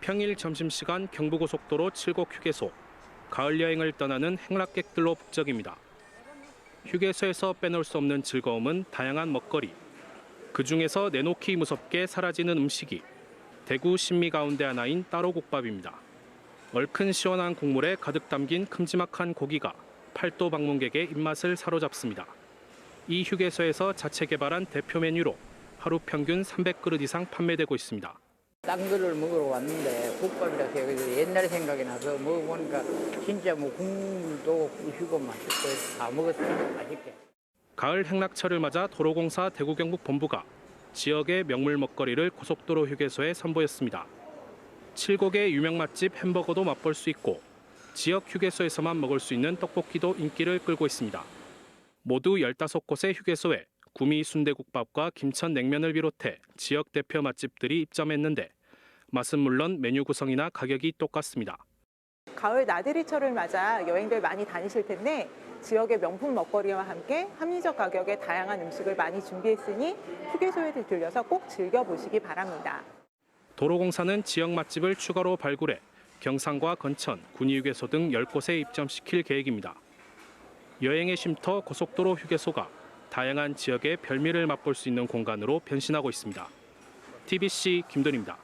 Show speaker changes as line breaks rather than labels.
평일 점심시간 경부고속도로 칠곡 휴게소. 가을 여행을 떠나는 행락객들로 북적입니다. 휴게소에서 빼놓을 수 없는 즐거움은 다양한 먹거리. 그 중에서 내놓기 무섭게 사라지는 음식이 대구 신미 가운데 하나인 따로국밥입니다. 얼큰 시원한 국물에 가득 담긴 큼지막한 고기가 팔도 방문객의 입맛을 사로잡습니다. 이 휴게소에서 자체 개발한 대표 메뉴로 하루 평균 300그릇 이상 판매되고 있습니다.
딴 거를 먹으러 왔는데 국밥이라 해서 옛날 생각이 나서 먹어보니까 진짜 뭐 국물도 부시고 맛있고 다 먹었어요 맛있게
가을 행락철을 맞아 도로공사 대구 경북 본부가 지역의 명물 먹거리를 고속도로 휴게소에 선보였습니다. 칠곡의 유명 맛집 햄버거도 맛볼 수 있고 지역 휴게소에서만 먹을 수 있는 떡볶이도 인기를 끌고 있습니다. 모두 15곳의 휴게소에 구미 순대국밥과 김천 냉면을 비롯해 지역 대표 맛집들이 입점했는데 맛은 물론 메뉴 구성이나 가격이 똑같습니다.
가을 나들이철을 맞아 여행들 많이 다니실 텐데 지역의 명품 먹거리와 함께 합리적 가격의 다양한 음식을 많이 준비했으니 휴게소에 들려서 꼭 즐겨보시기 바랍니다.
도로공사는 지역 맛집을 추가로 발굴해 경상과 건천, 군위휴게소 등 10곳에 입점시킬 계획입니다. 여행의 쉼터 고속도로 휴게소가 다양한 지역의 별미를 맛볼 수 있는 공간으로 변신하고 있습니다. TBC 김돈입니다.